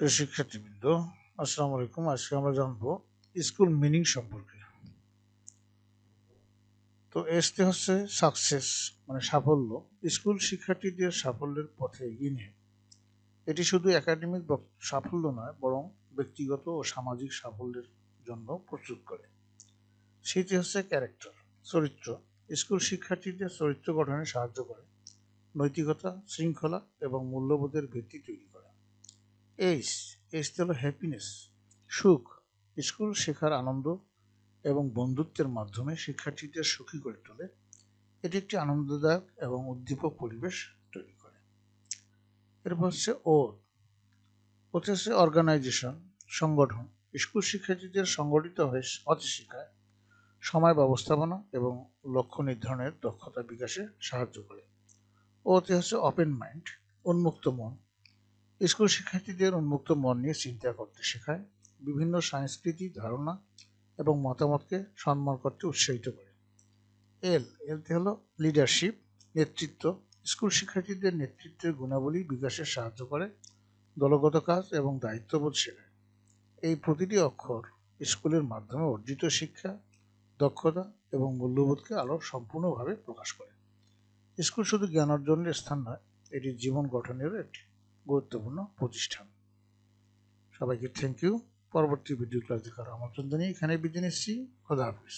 প্রিয় শিক্ষার্থীবৃন্দ, আসসালামু আলাইকুম। আজকে আমরা জানব স্কুল মিনিং সম্পর্কে। তো এসতে হচ্ছে সাকসেস মানে সাফল্য। স্কুল শিক্ষার্থীদের সাফল্যের পথে এগিয়ে নিয়ে। এটি শুধু একাডেমিক সাফল্য নয়, বরং ব্যক্তিগত ও সামাজিক সাফল্যের জন্য প্রস্তুত করে। সেটি হচ্ছে ক্যারেক্টার চরিত্র। স্কুল শিক্ষার্থীদের চরিত্র গঠনে সাহায্য করে। নৈতিকতা, শৃঙ্খলা এবং মূল্যবোধের ভিত্তি তৈরি করে। এইচ এইচটি হলো হ্যাপিনেস সুখ। স্কুল শেখার আনন্দ এবং বন্ধুত্বের মাধ্যমে শিক্ষার্থীদের সুখী করে তোলে। এটি একটি আনন্দদায়ক এবং উদ্দীপক পরিবেশ তৈরি করে। এরপর হচ্ছে ও, ওতে হচ্ছে অর্গানাইজেশন সংগঠন। স্কুল শিক্ষার্থীদের সংগঠিত হয়ে হতে শেখায় সময় ব্যবস্থাপনা এবং লক্ষ্য নির্ধারণের দক্ষতা বিকাশে সাহায্য করে। ওতে হচ্ছে ওপেন মাইন্ড উন্মুক্ত মন। স্কুল শিক্ষার্থীদের উন্মুক্ত মন নিয়ে চিন্তা করতে শেখায়, বিভিন্ন সংস্কৃতি ধারণা এবং মতামতকে সম্মান করতে উৎসাহিত করে। এল, এলতে হলো লিডারশিপ নেতৃত্ব। স্কুল শিক্ষার্থীদের নেতৃত্বের গুণাবলী বিকাশে সাহায্য করে, দলগত কাজ এবং দায়িত্ববোধ শেখায়। এই প্রতিটি অক্ষর স্কুলের মাধ্যমে অর্জিত শিক্ষা, দক্ষতা এবং মূল্যবোধকে আরও সম্পূর্ণভাবে প্রকাশ করে। স্কুল শুধু জ্ঞান অর্জনের স্থান নয়, এটি জীবন গঠনেরও একটি গুরুত্বপূর্ণ প্রতিষ্ঠান। সবাইকে থ্যাংক ইউ পরবর্তী ভিডিও ক্লাস দেখার আমন্ত্রণ জানিয়ে এখানে বিদায় নিচ্ছি। খোদা হাফিজ।